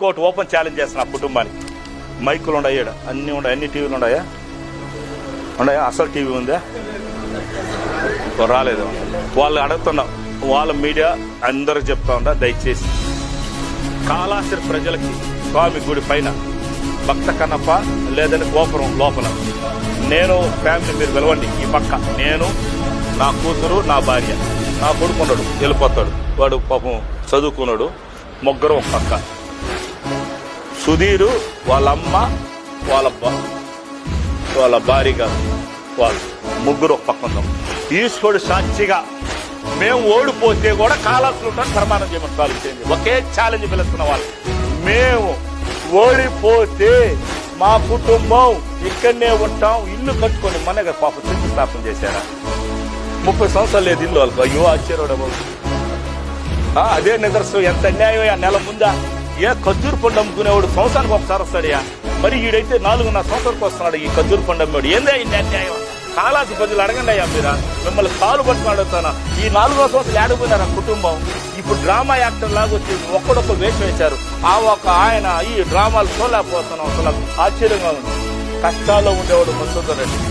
ఇంకోటి open challenge చేస్తున్నా కుటుంబానికి. మైకులు ఉన్నాయి అన్నీ ఉన్నాయి అన్ని టీవీలు ఉన్నాయా ఉన్నాయా అసలు టీవీ ఉందా? రాలేదు. వాళ్ళు అడుగుతున్నా వాళ్ళ మీడియా అందరూ చెప్తా ఉందా? దయచేసి. కాళాశ్రీ ప్రజలకి స్వామి గుడి పైన భక్త కన్నప్ప లేదని గోపురం లోపల. నేను ఫ్యామిలీ మీరు వెలవండి ఈ పక్క నేను నా కూతురు నా భార్య. నా కొడుకున్నాడు వెళ్ళిపోతాడు. వాడు పాపం చదువుకున్నాడు. ముగ్గురు ఒక పక్క. సుధీరు వాళ్ళ అమ్మ వాళ్ళ వాళ్ళ భార్య గారు వాళ్ళు ముగ్గురు పక్కన ఈశ్వరుడు సాక్షిగా మేము ఓడిపోతే కూడా కాలాసులు ఉంటాం ప్రమాణం చేయమని కాలుచేయండి ఒకే ఛాలెంజ్ పిలుస్తున్న వాళ్ళు. మేము ఓడిపోతే మా కుటుంబం ఇక్కడనే ఉంటాం. ఇల్లు కట్టుకొని మన పాప శంకుస్థాపన చేశారా? ముప్పై సంవత్సరాలు లేదు ఇల్లు వాళ్ళకు. అయ్యో ఆశ్చర్యడు అదే నిదర్శనం. ఎంత అన్యాయం ఆ నెల ముందా? ఏ ఖర్జూరు పండు అమ్ముకునేవాడు సంవత్సరానికి ఒకసారి వస్తాడయా మరి ఈడైతే నాలుగున్నర సంవత్సరానికి వస్తున్నాడు ఈ ఖర్జూరు పండు అమ్మేవాడు. ఏందే ఇన్ని అన్యాయం? కాలాసి ప్రజలు అడగండి అయ్యా మీరా. మిమ్మల్ని కాలు పట్టుకుని అడుగుతానా? ఈ నాలుగో సంవత్సరాలు ఏడపోయినారు ఆ కుటుంబం? ఇప్పుడు డ్రామా యాక్టర్ లాగా వచ్చి ఒక్కడొక్క వేషం వేశారు. ఆ ఒక ఆయన ఈ డ్రామాలు చూడలేకపోతున్నాం అసలు. ఆశ్చర్యంగా ఉంది. కష్టాల్లో ఉండేవాడు మసూదర్ రెడ్డి.